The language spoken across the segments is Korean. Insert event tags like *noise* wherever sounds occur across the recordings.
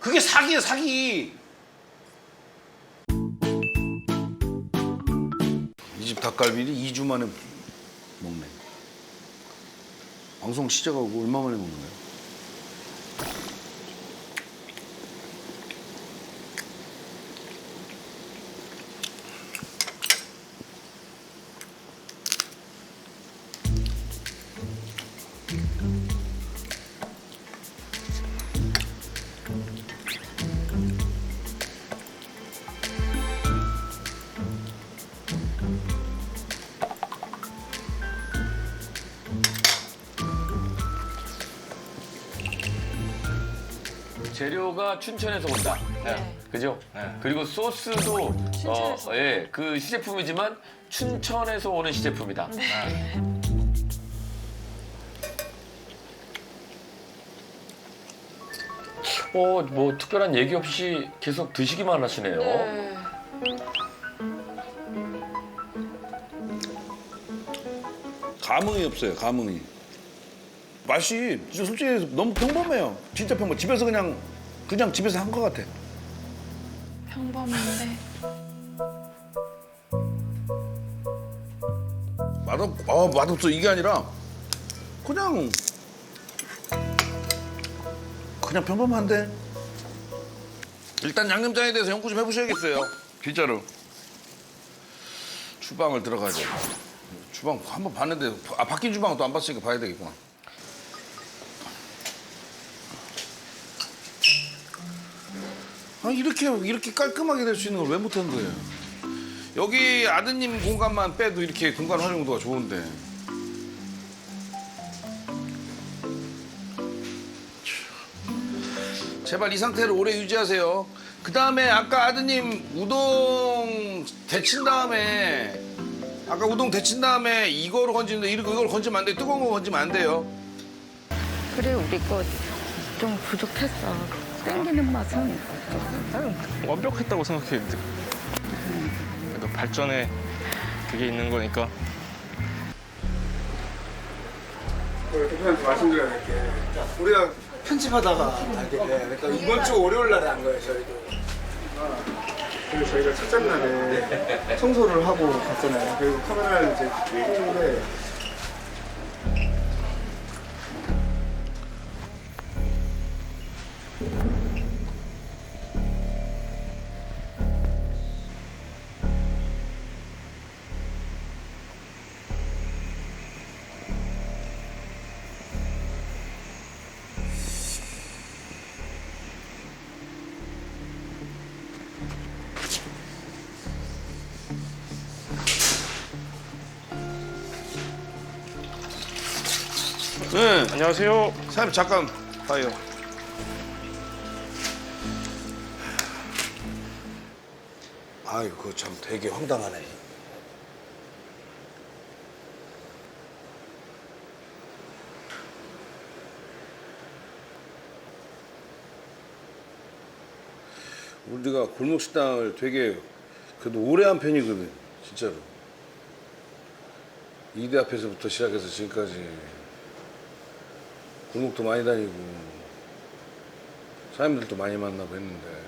그게 사기야 사기. 이 집 닭갈비를 2주 만에 먹네. 방송 시작하고 얼마 만에 먹는 거야? 재료가 춘천에서 온다. 네. 그죠? 그리고 소스도 춘천에서. 어, 예, 그 시제품이지만 춘천에서 오는 시제품이다. 네. 어, 뭐 특별한 얘기 없이 계속 드시기만 하시네요. 네. 감흥이 없어요. 감흥이. 맛이 진짜 솔직히 너무 평범해요. 진짜 평범. 집에서 그냥 그냥 집에서 한 것 같아. 평범한데. 맛없, 아, 맛없어. 이게 아니라 그냥 그냥 평범한데? 일단 양념장에 대해서 연구 좀 해보셔야겠어요. 진짜로. 주방을 들어가야 돼. 주방 한번 봤는데 아 바뀐 주방은 또 안 봤으니까 봐야 되겠구나 아 이렇게 이렇게 깔끔하게 될 수 있는 걸 왜 못한 거예요 여기 아드님 공간만 빼도 이렇게 공간 활용도가 좋은데. 제발 이 상태를 오래 유지하세요. 그 다음에 아까 아드님 우동 데친 다음에 아까 우동 데친 다음에 이거를 건지는데 이걸 건지면 안 돼. 뜨거운 거 건지면 안 돼요. 그래 우리 거 좀 부족했어. 땡기는 맛은 나는 완벽했다고 생각해. 그래도 발전에 그게 있는 거니까. 대표한테 말씀드려야 될 게 우리가 편집하다가 알게 돼. 그러니까 이번 주 월요일 날에 한 거예요 저희도. 그리고 저희가 첫째 날에 청소를 하고 갔잖아요. 그리고 카메라를 이제 켰는데 안녕하세요. 사장님 잠깐 봐요. 아유, 그거 참 되게 황당하네. 우리가 골목 식당을 되게 그래도 오래 한 편이거든, 진짜로. 이대 앞에서부터 시작해서 지금까지 골목도 많이 다니고 사람들도 많이 만나고 했는데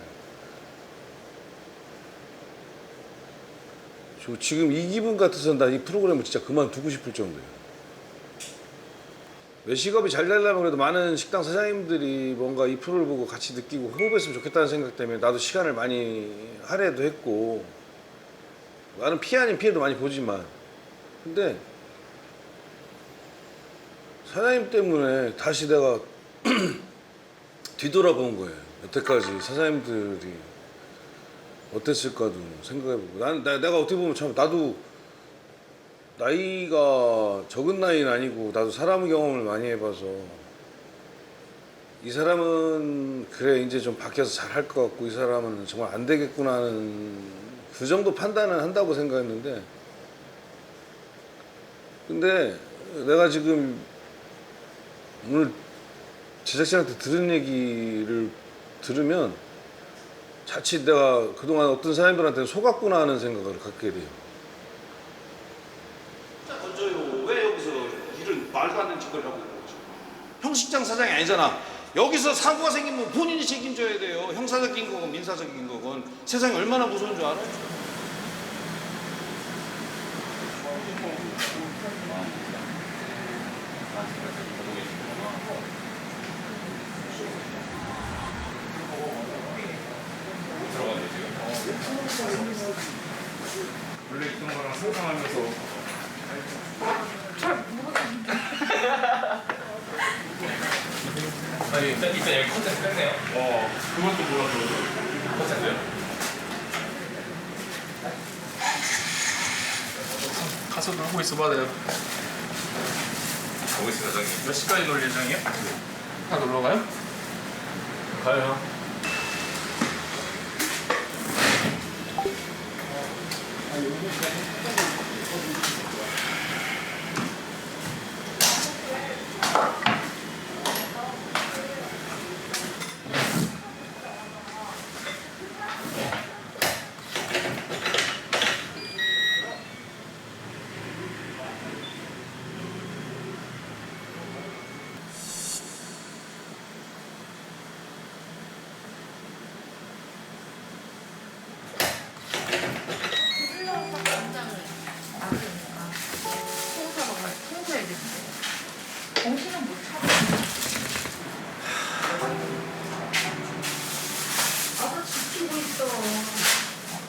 저 지금 이 기분 같아서 나 이 프로그램을 진짜 그만두고 싶을 정도예요. 외식업이 잘 되려면 그래도 많은 식당 사장님들이 뭔가 이 프로를 보고 같이 느끼고 호흡했으면 좋겠다는 생각 때문에 나도 시간을 많이 할애도 했고 나는 피해 아닌 피해도 많이 보지만 근데 사장님 때문에 다시 내가 *clears throat* 뒤돌아본 거예요. 여태까지 사장님들이 어땠을까도 생각해보고. 난, 나, 내가 어떻게 보면 참, 나도 나이가 적은 나이는 아니고, 나도 사람 경험을 많이 해봐서, 이 사람은 그래, 이제 좀 바뀌어서 잘 할 것 같고, 이 사람은 정말 안 되겠구나 하는 그 정도 판단을 한다고 생각했는데, 근데 내가 지금 오늘 제작진한테 들은 얘기를 들으면 자칫 내가 그동안 어떤 사람들한테는 속았구나 하는 생각을 갖게 돼요. 먼저요. 왜 여기서 일을 말도 안 되는 짓거리를 하고 있는 거죠? 형식장 사장이 아니잖아. 여기서 사고가 생기면 본인이 책임져야 돼요. 형사적인 거건 민사적인 거건 세상이 얼마나 무서운 줄 알아? 원래 있던 거랑 상상하면서 아니 일단, 일단 여기 컨텐츠 뺐네요 어 그것도 몰라서 컨텐츠요? 가서 놀고 있어봐 내가 알겠습니다, 사장님. 몇 시까지 놀 예정이야? 다 놀러 가요? 가요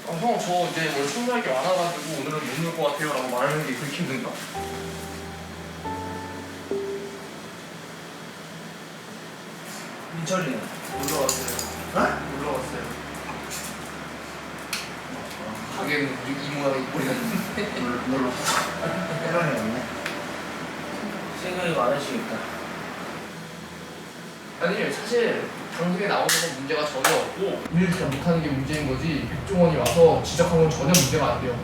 아, 형, 저 이제 오늘 충분할 게 많아가지고 오늘은 못 놀 것 같아요 라고 말하는 게 그렇게 힘든가? 민철이는 놀러 왔어요. 어? 놀러 왔어요. 가게는 우리 이모랑 이모랑 놀러 없네. 생각이 *laughs* 많으시니까. 아니 사실 방송에 나오는 건 문제가 전혀 없고 일을 잘 못하는 게 문제인 거지 백종원이 와서 지적한 건 전혀 문제가 안 돼요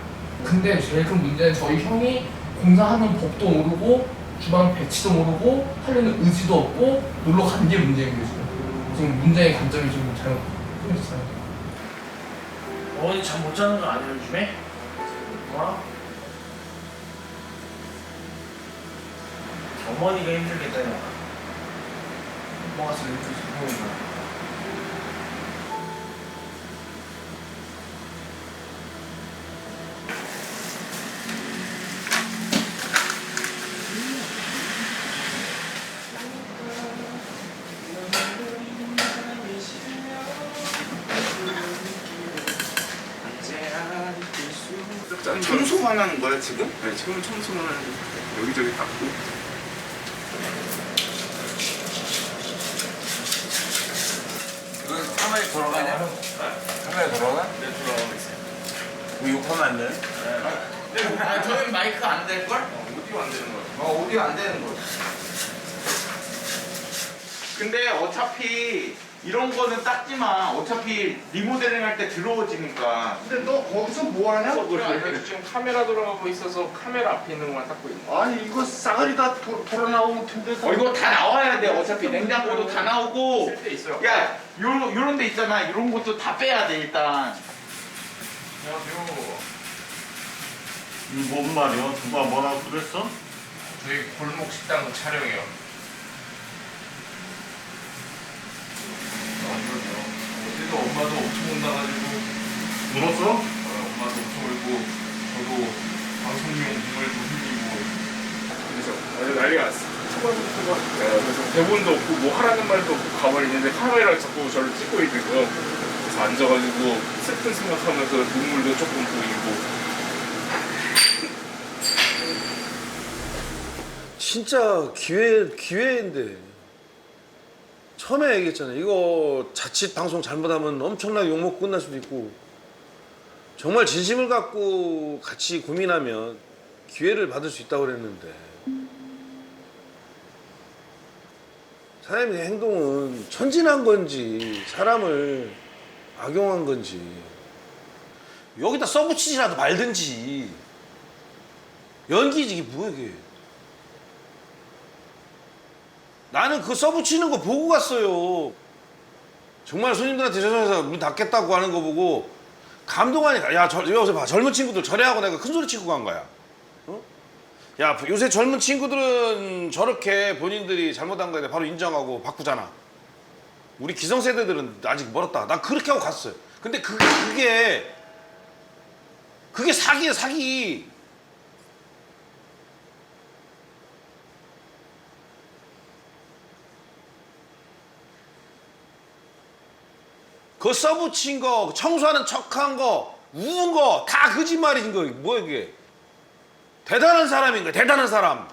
근데 제일 큰 문제는 저희 형이 공사하는 법도 모르고 주방 배치도 모르고 하려는 의지도 없고 놀러 간게 문제인 거죠 지금 문제의 관점이 좀 잘못 생겼어요 어머니 잠 못 자는 거 아니에요, 요즘에? 어? 어머니가 힘들겠다냐. 청소만 하는 거야, 지금? 네, 지금 청소만 하는 거. 여기저기 닦고. 이거 카메라 돌아가냐? 카메라 돌아가? 네 돌아가고 있어요. 뭐 욕하면 안 돼? 아, 저희 마이크 안 될걸? 오디오 안 되는 거야. 어, 오디오 안 되는 거. 근데 어차피 이런 거는 닦지만 어차피 리모델링 할때 더러워지니까. 근데 너 거기서 뭐 하냐? 지금 카메라 돌아가고 있어서 카메라 앞에 있는 것만 닦고 있는 아니 이거 싸가리 다 도, 돌아 나오면 텐데. 어 이거 다 나와야 돼. 어차피 냉장고도 다 나오고. 쓸데 있어요. 야 요런 요런 데 있잖아. 이런 것도 다 빼야 돼 일단. 안녕하세요. 뭔 말이야? 누가 뭐라고 그랬어? 저희 골목 식당 촬영이요 어제도 엄마도 엄청 혼나가지고 울었어? 어, 엄마도 엄청 울고 저도 방송용 눈물도 흘리고. 그래서 어제 난리가 났어. 초반부터 막 그래서 대본도 없고 뭐 하라는 말도 없고 가만히 있는데 카메라가 자꾸 저를 찍고 있는 거 그래서 앉아가지고 슬픈 생각하면서 눈물도 조금 보이고. 진짜 기회 기회인데 처음에 얘기했잖아요. 이거 자칫 방송 잘못하면 엄청나게 욕먹고 끝날 수도 있고 정말 진심을 갖고 같이 고민하면 기회를 받을 수 있다고 그랬는데 사장님의 행동은 천진한 건지 사람을 악용한 건지 여기다 써붙이지라도 말든지 연기지 이게 뭐야 이게 나는 그거 써붙이는 거 보고 갔어요. 정말 손님들한테 죄송해서 문 닫겠다고 하는 거 보고 감동하니까 야, 저, 여기서 봐. 젊은 친구들 저래 하고 내가 큰 소리 치고 간 거야. 어? 야, 요새 젊은 친구들은 저렇게 본인들이 잘못한 거에 바로 인정하고 바꾸잖아. 우리 기성세대들은 아직 멀었다. 나 그렇게 하고 갔어요. 근데 그게 그게 그게 사기야 사기. 그 써붙인 거, 청소하는 척한 거, 우은 거, 다 거짓말인 거, 뭐야 이게? 대단한 사람인 거야, 대단한 사람.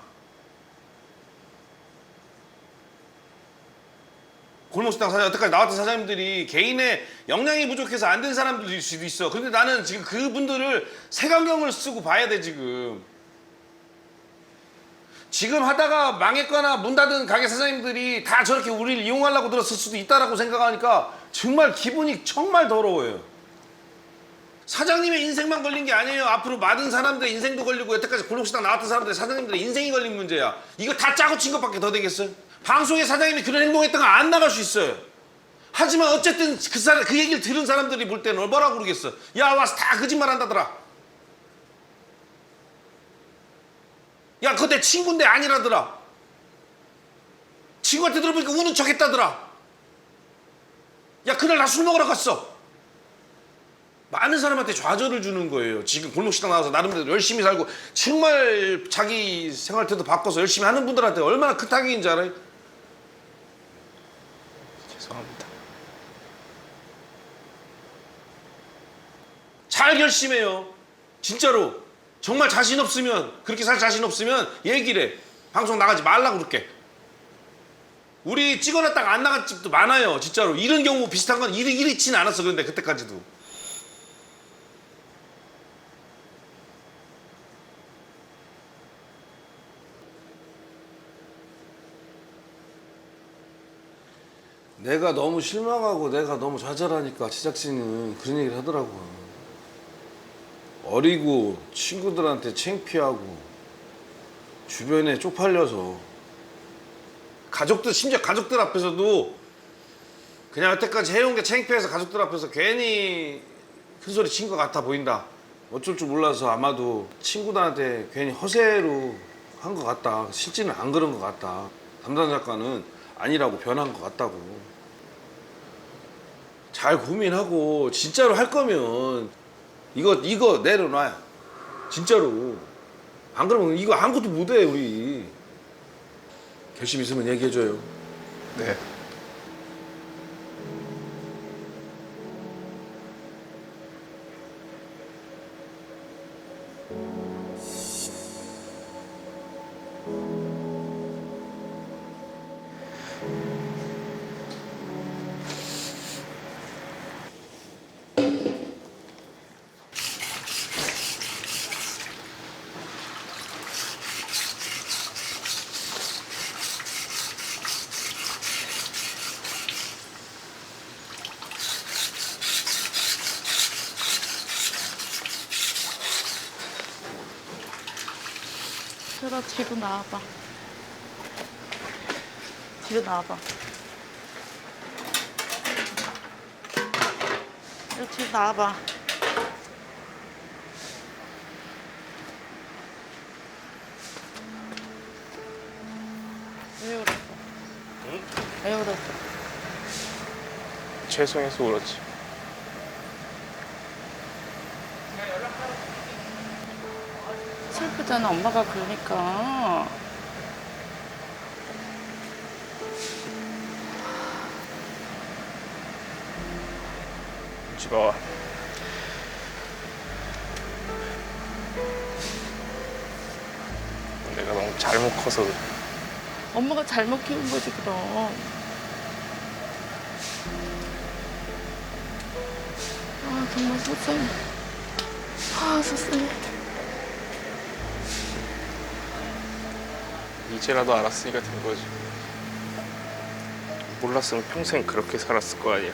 골목식당 사장 여태까지 나왔던 사장님들이 개인의 역량이 부족해서 안 된 사람들일 수도 있어. 근데 나는 지금 그분들을 색안경을 쓰고 봐야 돼 지금. 지금 하다가 망했거나 문 닫은 가게 사장님들이 다 저렇게 우리를 이용하려고 들었을 수도 있다라고 생각하니까 정말 기분이 정말 더러워요. 사장님의 인생만 걸린 게 아니에요. 앞으로 많은 사람들의 인생도 걸리고 여태까지 골목식당 나왔던 사람들의 사장님들의 인생이 걸린 문제야. 이거 다 짜고 친 것밖에 더 되겠어요? 방송에 사장님이 그런 행동했던 거 안 나갈 수 있어요. 하지만 어쨌든 그 사람 그 얘기를 들은 사람들이 볼 때는 뭐라고 그러겠어? 야 와서 다 거짓말 한다더라. 야 그거 내 친구인데 아니라더라. 친구한테 들어보니까 우는 척 했다더라. 야 그날 나 술 먹으러 갔어. 많은 사람한테 좌절을 주는 거예요. 지금 골목식당 나와서 나름대로 열심히 살고 정말 자기 생활 태도 바꿔서 열심히 하는 분들한테 얼마나 큰 타격인지 알아요? 죄송합니다. 잘 결심해요. 진짜로. 정말 자신 없으면 그렇게 살 자신 없으면 얘기를 해. 방송 나가지 말라고 그럴게. 우리 찍어놨다가 안 나간 집도 많아요. 진짜로. 이런 경우 비슷한 건 이리 이리치는 않았어. 그런데 그때까지도. 내가 너무 실망하고 내가 너무 좌절하니까 제작진은 그런 얘기를 하더라고요. 어리고 친구들한테 창피하고 주변에 쪽팔려서 가족들 심지어 가족들 앞에서도 그냥 여태까지 해온 게 창피해서 가족들 앞에서 괜히 큰 소리 친 것 같아 보인다. 어쩔 줄 몰라서 아마도 친구들한테 괜히 허세로 한 것 같다. 실제는 안 그런 것 같다. 담당 작가는 아니라고 변한 것 같다고. 잘 고민하고 진짜로 할 거면 이거 이거 내려놔. 진짜로. 안 그러면 이거 아무것도 못해 우리. 결심 있으면 얘기해줘요. 네. 들어 뒤로 나와봐. 뒤로 나와봐. 뒤로 나와봐. 왜 그랬어? 왜 그랬어? 죄송해서 울었지. 슬프잖아. 엄마가 그러니까. 마. 내가 너무 잘못 커서. 엄마가 잘못 키운 거지 그럼. 아 정말 속상해. 아 속상해 이제라도 알았으니까 된 거지. 몰랐으면 평생 그렇게 살았을 거 아니야.